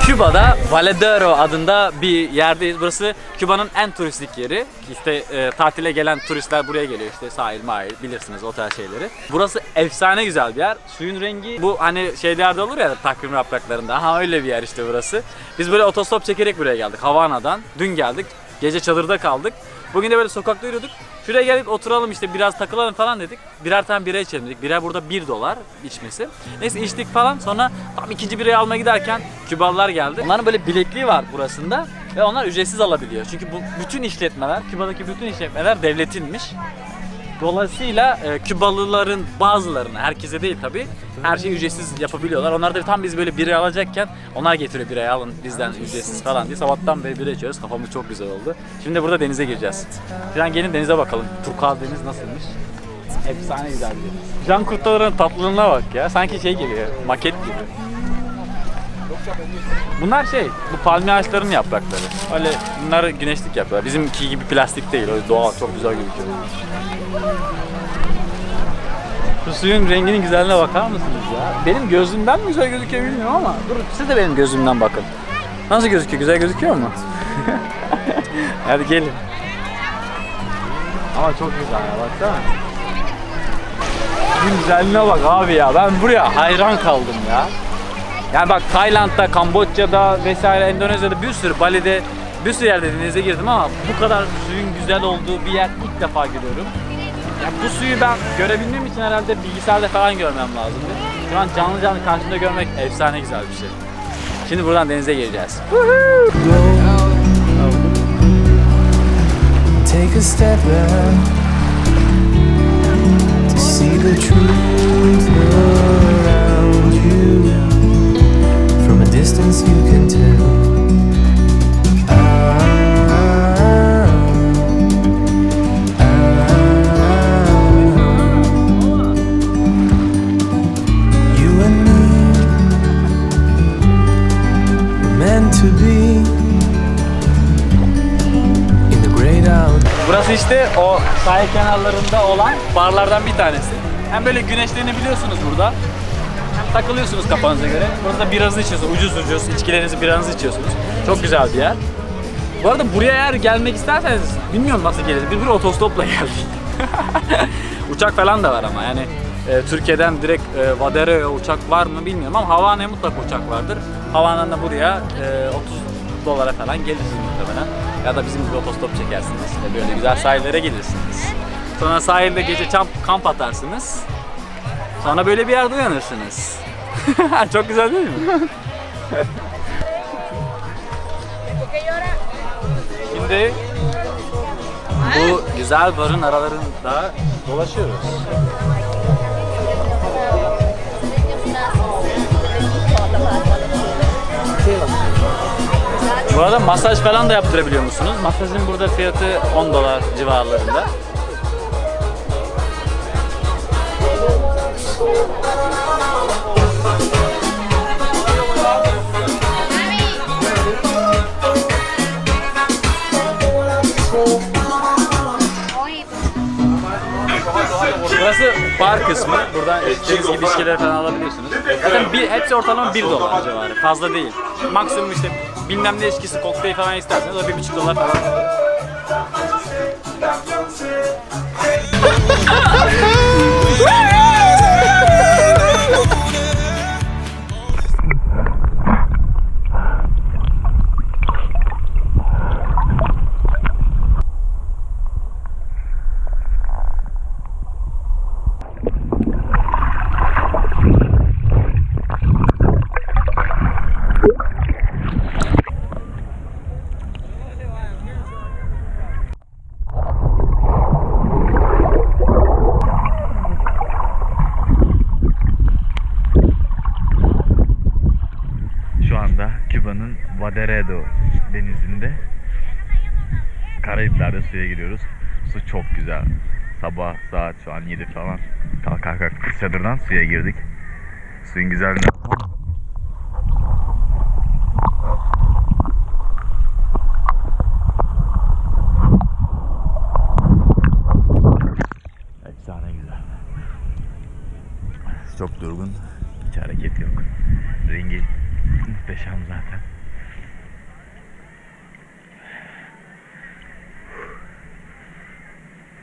Küba'da Valedero adında bir yerdeyiz. Burası Küba'nın en turistik yeri. İşte e, tatile gelen turistler buraya geliyor işte sahil mahil bilirsiniz o tarz şeyleri. Burası efsane güzel bir yer. Suyun rengi bu hani şeylerde olur ya takvim yapraklarında. Ha öyle bir yer işte burası. Biz böyle otostop çekerek buraya geldik Havana'dan. Dün geldik. Gece çadırda kaldık. Bugün de böyle sokakta yürüdük. Şuraya geldik oturalım işte biraz takılalım falan dedik. Birer tane bira içelim dedik. Birer burada 1 dolar içmesi. Neyse içtik falan. Sonra tam ikinci birayı almaya giderken Kübalılar geldi. Onların böyle bilekliği var burasında. Ve onlar ücretsiz alabiliyor. Çünkü bu bütün işletmeler, Küba'daki bütün işletmeler devletinmiş. Dolayısıyla e, Kübalıların bazılarını, herkese değil tabi, her şeyi ücretsiz yapabiliyorlar. Onlar da tam biz böyle biri alacakken onlar getiriyor birayı alın bizden ücretsiz falan diye. Sabahtan beri bira içiyoruz. Kafamız çok güzel oldu. Şimdi burada denize gireceğiz. Falan gelin denize bakalım. Turkuaz deniz nasılmış? Efsane güzel bir deniz. Can kurtaların tatlılığına bak ya. Sanki şey gibi, maket gibi. Bunlar şey, bu palmiye ağaçlarının yaprakları. Öyle bunları güneşlik yapıyorlar. Bizimki gibi plastik değil. O doğal, çok güzel gözüküyor. Şu suyun renginin güzelliğine bakar mısınız ya? Benim gözümden mi güzel gözüküyor bilmiyorum ama dur siz de benim gözümden bakın. Nasıl gözüküyor? Güzel gözüküyor mu? Hadi gelin. Ama çok güzel ya baksana. Güzelliğine bak abi ya. Ben buraya hayran kaldım ya. Yani bak Tayland'da, Kamboçya'da vesaire Endonezya'da bir sürü Bali'de bir sürü yerde denize girdim ama bu kadar suyun güzel olduğu bir yer ilk defa görüyorum. Yani bu suyu ben görebilmem için herhalde bilgisayarda falan görmem lazım. Şu an canlı canlı karşımda görmek efsane güzel bir şey. Şimdi buradan denize gireceğiz. Take a step back distance, you can tell. Burası işte o sahil kenarlarında olan barlardan bir tanesi. Hem böyle güneşlenebiliyorsunuz burada. Takılıyorsunuz kafanıza göre. Burada biranızı içiyorsunuz. Ucuz ucuz içkilerinizi biranızı içiyorsunuz. Çok güzel bir yer. Bu arada buraya eğer gelmek isterseniz bilmiyorum nasıl geliriz. Biz buraya otostopla geldik. uçak falan da var ama yani e, Türkiye'den direkt e, Vadero'ya uçak var mı bilmiyorum ama Havana'ya mutlaka uçak vardır. Havana'dan da buraya e, 30 dolara falan gelirsiniz muhtemelen. Ya da bizim gibi otostop çekersiniz ve böyle güzel sahillere gelirsiniz. Sonra sahilde gece kamp, kamp atarsınız. Sonra böyle bir yerde uyanırsınız. Çok güzel değil mi? Şimdi bu güzel barın aralarında dolaşıyoruz. Bu arada masaj falan da yaptırabiliyor musunuz? Masajın burada fiyatı 10 dolar civarlarında. Burası bar kısmı. Buradan istediğiniz gibi içkiler falan alabiliyorsunuz. Zaten bir, hepsi ortalama 1 dolar civarı. Fazla değil. Maksimum işte bilmem ne içkisi, kokteyl falan isterseniz o 1,5 dolar falan. Şu anda Küba'nın Vaderedo denizinde Karayipler'de suya giriyoruz. Su çok güzel. Sabah saat şu an 7 falan. Kalk kalk kalk çadırdan suya girdik. Suyun güzelliğine Efsane güzel. Çok durgun. Hiç hareket yok. Rengi Muhteşem zaten.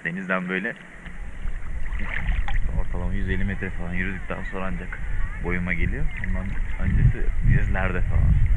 Denizden böyle ortalama 150 metre falan yürüdükten sonra ancak boyuma geliyor. Ondan öncesi dizlerde falan.